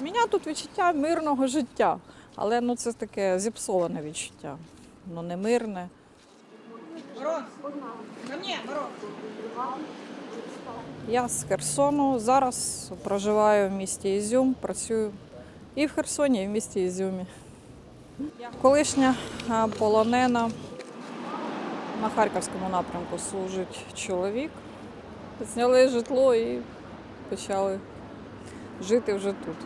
У мене тут відчуття мирного життя, але ну, це таке зіпсоване відчуття. Ну, не мирне. Я з Херсону. Зараз проживаю в місті Ізюм, працюю і в Херсоні, і в місті Ізюмі. Колишня полонена на Харківському напрямку служить чоловік. Зняли житло і почали жити вже тут.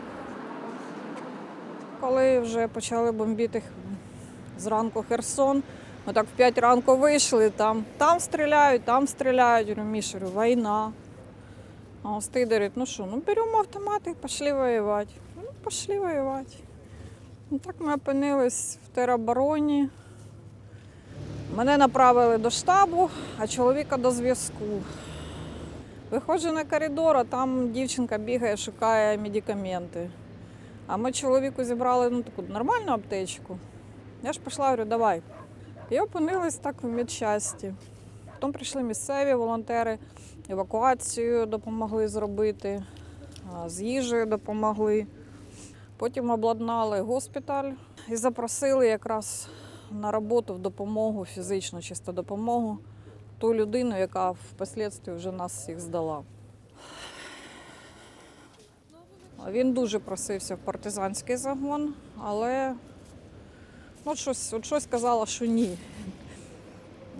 Коли вже почали бомбити зранку Херсон, ми так в 5 ранку вийшли, там, там стріляють, там стріляють. Говорю, війна. А он стоит, ну що, ну беремо автомати і пішли воювати. Ну, пішли воювати. Ну, так ми опинились в теробороні. Мене направили до штабу, а чоловіка до зв'язку. Виходжу на коридор, а там дівчинка бігає, шукає медикаменти. А ми чоловіку зібрали ну, таку нормальну аптечку. Я ж пішла, говорю, давай. І опинились так в медчасті. Потім прийшли місцеві волонтери, евакуацію допомогли зробити, з їжею допомогли. Потім обладнали госпіталь і запросили якраз на роботу в допомогу, фізичну чисто допомогу, ту людину, яка впоследстві вже нас всіх здала. Він дуже просився в партизанський загон, але ну, щось, от щось казало, що ні.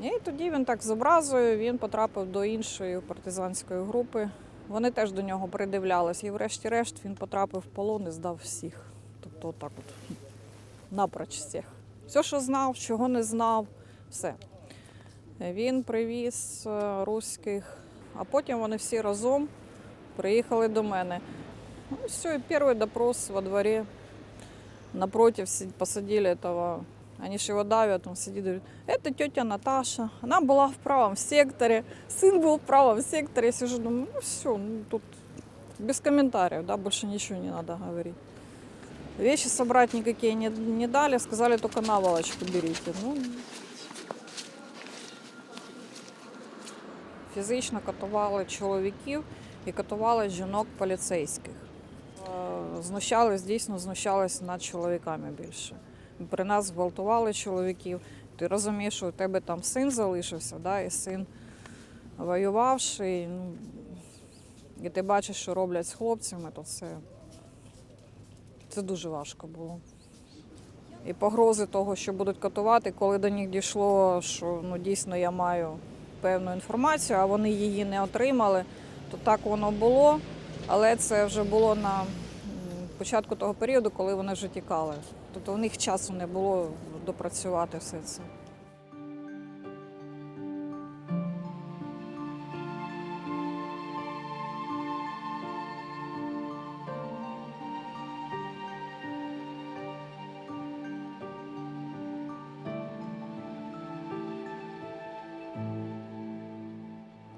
І тоді він так з образою він потрапив до іншої партизанської групи. Вони теж до нього придивлялись. І врешті-решт він потрапив в полон і здав всіх. Тобто отак от напроч всіх. Все, що знав, чого не знав, все. Він привіз е, руських, а потім вони всі разом приїхали до мене. Ну, все, и первый допрос во дворе. Напротив си- посадили этого. Они же его давят, он сидит и говорит, это тетя Наташа. Она была в правом секторе, сын был в правом секторе. Я сижу, думаю, ну все, ну, тут без комментариев, да, больше ничего не надо говорить. Вещи собрать никакие не, не дали, сказали только наволочку берите. Ну, фізично катували чоловіків і катували жінок поліцейських. Знущались, дійсно знущались над чоловіками більше. При нас зґвалтували чоловіків. Ти розумієш, що у тебе там син залишився, да, і син воювавший. Ну, і ти бачиш, що роблять з хлопцями, то це, це дуже важко було. І погрози того, що будуть катувати, коли до них дійшло, що ну, дійсно я маю певну інформацію, а вони її не отримали, то так воно було. Але це вже було на початку того періоду, коли вони вже тікали. Тобто у них часу не було допрацювати все це.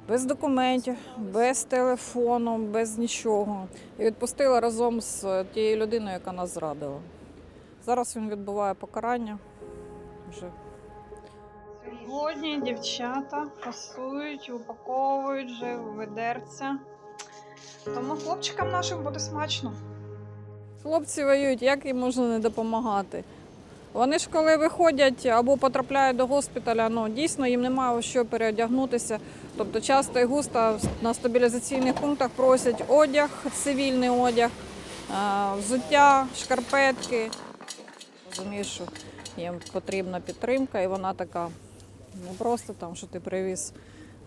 Без документів, без телефону, без нічого. І відпустила разом з тією людиною, яка нас зрадила. Зараз він відбуває покарання. Вже. Сьогодні дівчата фасують, упаковують вже ведерця. Тому хлопчикам нашим буде смачно. Хлопці воюють, як їм можна не допомагати? Вони ж коли виходять або потрапляють до госпіталя, ну дійсно їм немає що переодягнутися. Тобто часто і густо на стабілізаційних пунктах просять одяг, цивільний одяг, взуття, шкарпетки. Розумієш, що їм потрібна підтримка, і вона така не просто там, що ти привіз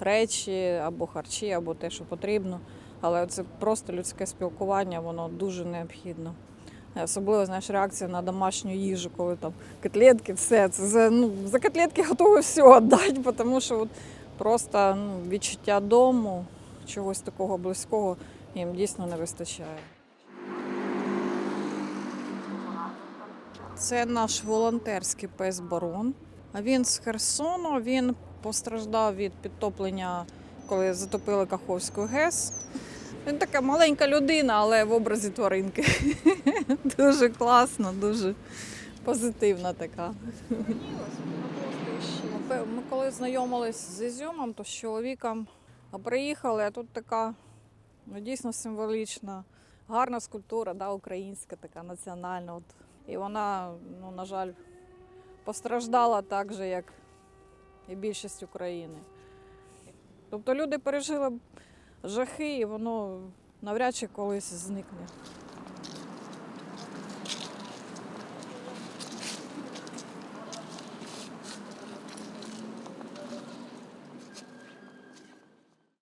речі або харчі, або те, що потрібно. Але це просто людське спілкування, воно дуже необхідно. Е, Особливо знаєш, реакція на домашню їжу, коли там котлетки, все. Це за, ну, за котлетки готові все віддати, тому що от просто ну, відчуття дому, чогось такого близького їм дійсно не вистачає. Це наш волонтерський пес Барон. Він з Херсону. Він постраждав від підтоплення, коли затопили Каховську ГЕС. Він така маленька людина, але в образі тваринки. Дуже класно, дуже позитивна така. Ми коли знайомились з Ізюмом, то з чоловіком приїхали, а тут така ну, дійсно символічна гарна скульптура, да, українська, така національна. От. І вона, ну, на жаль, постраждала так же, як і більшість України. Тобто люди пережили жахи, і воно навряд чи колись зникне.